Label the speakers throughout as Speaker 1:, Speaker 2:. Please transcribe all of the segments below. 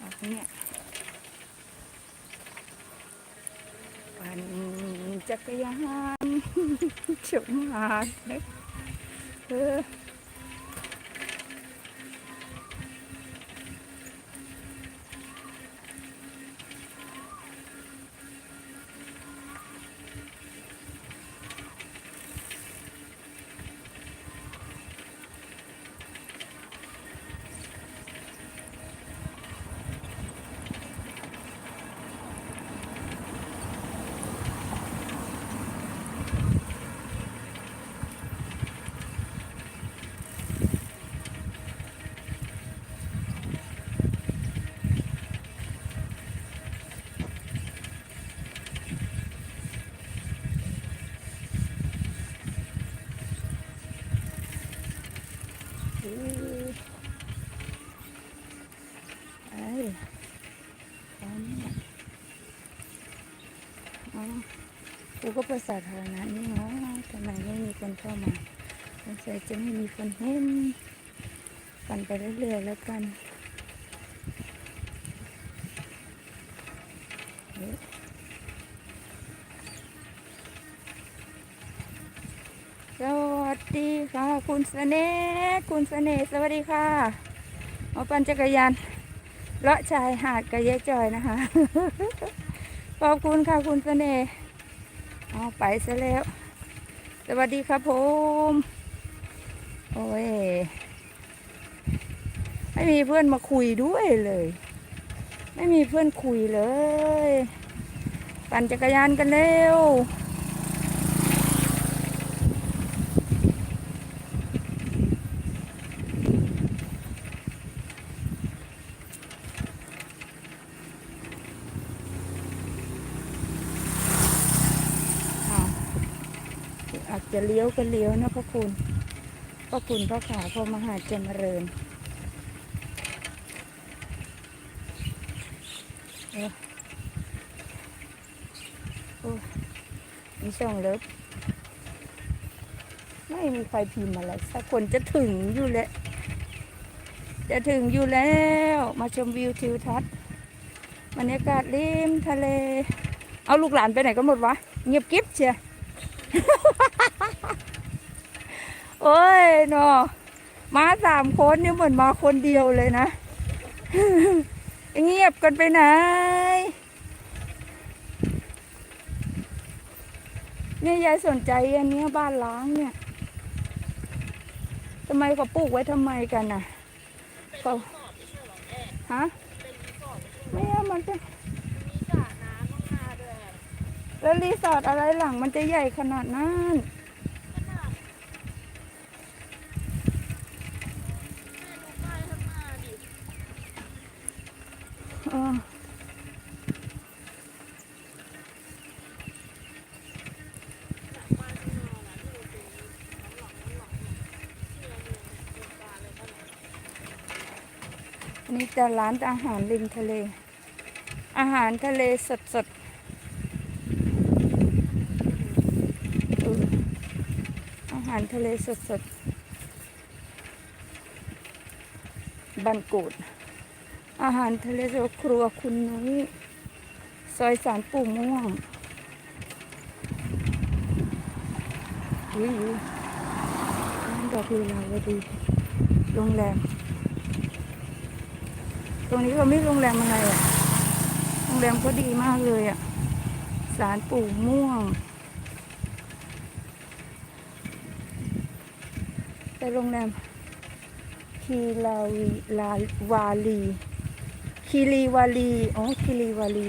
Speaker 1: ออกเนี่ยปั่นจักรยานชมหาดเออ กูก็ประสาทธารณะนี่เนาะทำไมไม่มีคนเข้ามาสงสัยจะไม่มีคนเห็นปั่นไปเรื่อยๆแล้วกันสวัสดีค่ะ คุณเสน่ห์คุณเสน่ห์สวัสดีค่ะมาปั่นจักรยาน เลาะชายหาดกระเยะจอยนะคะ ขอบคุณค่ะคุณเสน่ห์เอาไปซะแล้ว สวัสดีครับผม โอ้ย ไม่มีเพื่อนมาคุยด้วยเลย ไม่มีเพื่อนคุยเลย ปั่นจักรยานกันเร็ว ค่ะอา จะเลี้ยวก็เลี้ยวนะพระคุณพระคุณพระขาพระมหาเจริญเอ้อโอ้มีช่องเลิฟไม่มีใครพิมพ์อะไรสักคนจะถึงอยู่แล้ว จะถึงอยู่แล้ว มาชมวิวทิวทัศน์บรรยากาศริมทะเล เอาลูกหลานไปไหนกันหมดวะ เงียบกิ๊บเชีย โอ้ยเนาะมาสามคนนี่เหมือนมาคนเดียวเลยนะเงียบกันไปไหน เนี่ยยายสนใจอันนี้บ้านล้างเนี่ยทำไมเขาปลูกไว้ทำไมกันน่ะเขาฮะไม่อะมันจะ
Speaker 2: สระน้ำข้างหน้าด้วยอะ
Speaker 1: แล้วรีสอร์ทอะไรหลังมันจะใหญ่ขนาดนั้น
Speaker 2: ขนาดแม่ดูป้ายข้างหน้าดิ
Speaker 1: เออ
Speaker 2: หลังบ้านข้างนอกนะที่เราเป็นน้ำหลังน้ำหลังเนี่ยที่เราเมืองโครงการอะไรก็นะ
Speaker 1: อันนี้จะร้านอาหารริมทะเล อาหารทะเลสดสดๆเอออาหารทะเลสดๆบันกูด อาหารทะเลสดครัวคุณนุ้ยซอยสารปู่ม่วงอุ้ยอุ้ยร้านดอกลีลาวดี โรงแรม ตรงนี้เขาไม่โรงแรมอะไรอะ โรงแรมก็ดีมากเลยอะ สารปู่ม่วง แต่โรงแรมคีลาวีลาวาลีคีรีวาลีอ๋อคีรีวาลี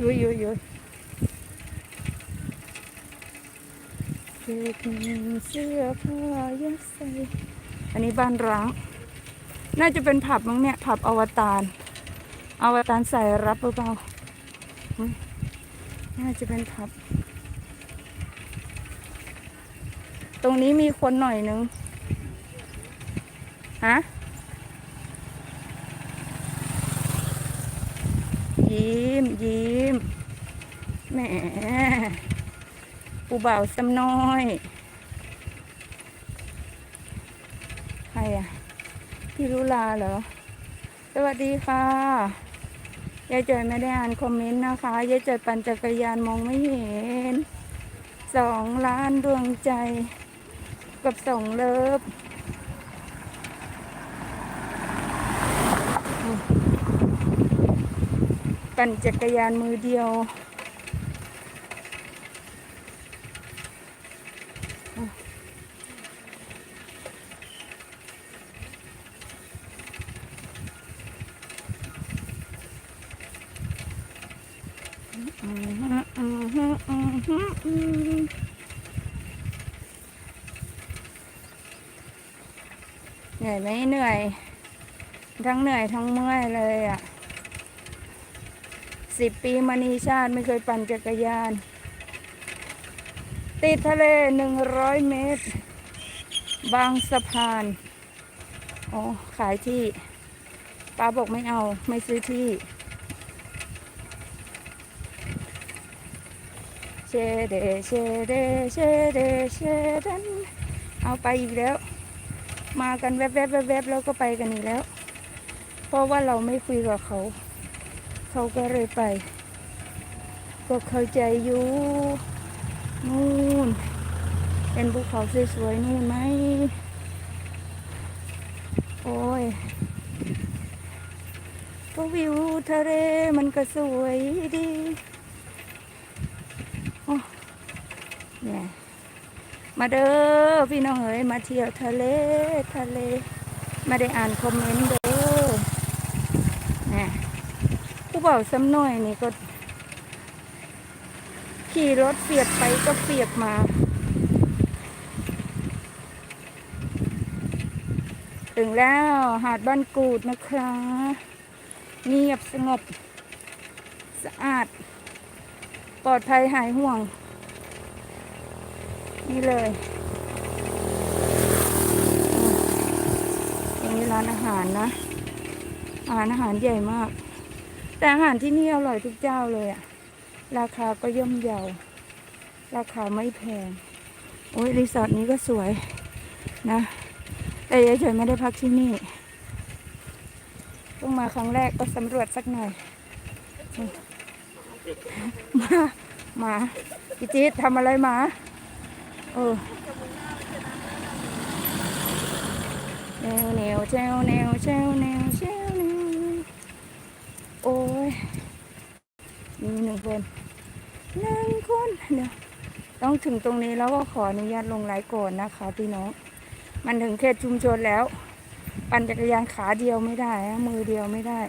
Speaker 1: ยุยยุยยุยเก็บเสื้อผ้ายัดใส่อันนี้บ้านร้าง น่าจะเป็นผับมั้งเนี่ย ผับอวตารอวตารใส่รับเปล่าอุ๊ย น่าจะเป็นผับตรงนี้มีคนหน่อยนึง ฮะยิ้มยิ้มแหมปปูบ่าวสำน้อย ใครอะ พี่รุลาเหรอ สวัสดีค่ะ ยายจอยไม่ได้อ่านคอมเมนต์นะคะยายจอยปั่นจักรยานมองไม่เห็นสองล้านดวงใจ กับสองเลิฟปั่นจักรยานมือเดียว เหนื่อยไหมเหนื่อย ทั้งเหนื่อยทั้งเมื่อยเลยอะสิบปีมานีชาติไม่เคยปั่นจักรยาน ติดทะเลหนึ่งร้อยเมตร บางสะพานโอ้ขายที่ป้าบอกไม่เอาไม่ซื้อที่ เชเดเชเดเชเดเชเดนเอาไปอีกแล้ว มากันแวบๆแวบๆแล้วก็ไปกันอีกแล้ว เพราะว่าเราไม่คุยกับเขา เขาก็เลยไป ก็เข้าใจอยู่นู่น เป็นภูเขาสวยๆนู่นไหมโอ้ยก็วิวทะเลมันก็สวยดีโอ้เนี่ย มาเด้อพี่น้องเอ๋ยมาเที่ยวทะเลทะเลมาได้อ่านคอมเมนต์เด้อเนี่ยผู้เบาซ้ำน้อยนี่ก็ ขี่รถเปียกไปก็เปียกมา ถึงแล้วหาดบ้านกูดนะคะเงียบสงบ สะอาด ปลอดภัยหายห่วง นี่เลยตรงนี้ร้านอาหารนะอาหารอาหารใหญ่มาก แต่อาหารที่นี่อร่อยทุกเจ้าเลยอะราคาก็ย่อมเยา ราคาไม่แพง โอ้ยรีสอร์ทนี้ก็สวยนะ แต่ยายเฉยไม่ได้พักที่นี่ต้องมาครั้งแรกก็สำรวจสักหน่อย มาหมาพี่จี๊ดทำอะไรหมา เออแนวแนวแจวแนวแจวแนวแจวแนวโอ้ยมีหนึ่งคนหนึ่งคนเดี๋ยวต้องถึงตรงนี้แล้วก็ขออนุญาตลงไลฟ์ก่อนนะคะพี่น้อง มันถึงเขตชุมชนแล้ว ปั่นจักรยานขาเดียวไม่ได้ มือเดียวไม่ได้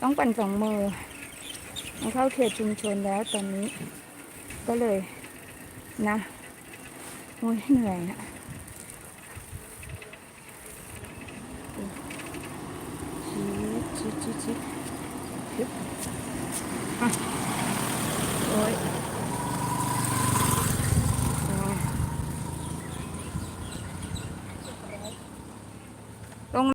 Speaker 1: ต้องปั่นสองมือ มันเข้าเขตชุมชนแล้วตอนนี้ ก็เลยนะ อ้ยเหนื่อยนะชิดชิดชิดชิดชิ